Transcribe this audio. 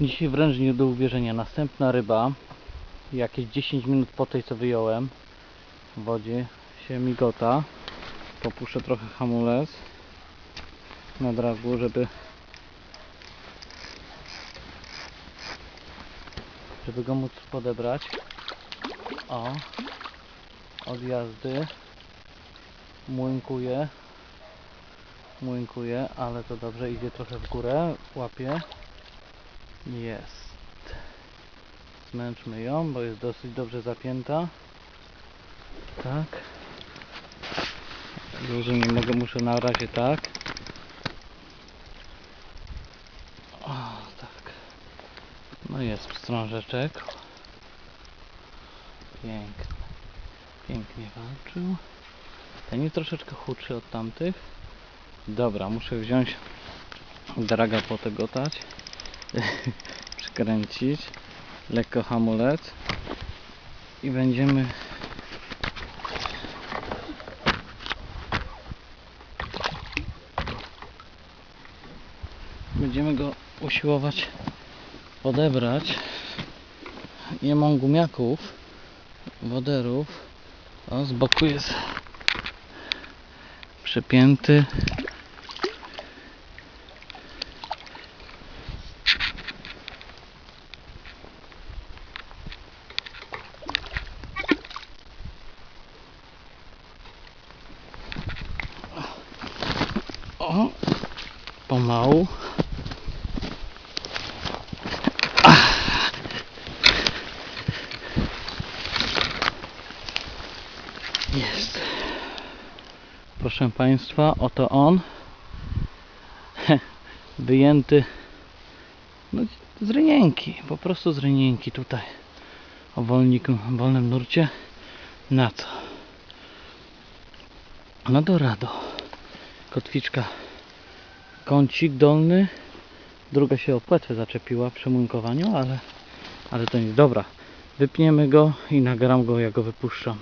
Dzisiaj wręcz nie do uwierzenia. Następna ryba, jakieś 10 minut po tej co wyjąłem w wodzie się migota. Popuszczę trochę hamulec na dragu, żeby żeby go móc podebrać. O, od jazdy młynkuje, młynkuje, ale to dobrze, idzie trochę w górę, łapie. Jest. Zmęczmy ją, bo jest dosyć dobrze zapięta. Tak. Dużo nie mogę, muszę na razie tak. O, tak. No jest wstrążeczek. Piękny. Pięknie walczył. Ten jest troszeczkę chudszy od tamtych. Dobra, muszę wziąć draga potegotać. Przykręcić. Lekko hamulec. I będziemy będziemy go usiłować odebrać. Nie mam gumiaków, woderów. O, z boku jest przypięty. O, pomału. Jest. Proszę Państwa, oto on. Wyjęty no, z rynienki, po prostu z rynienki tutaj. O wolniku, wolnym nurcie. Na co? No do rado. Kotwiczka. Kącik dolny. Druga się o płetwę zaczepiła przy munkowaniu, ale, ale to nie. Dobra. Wypniemy go i nagram go, jak go wypuszczam.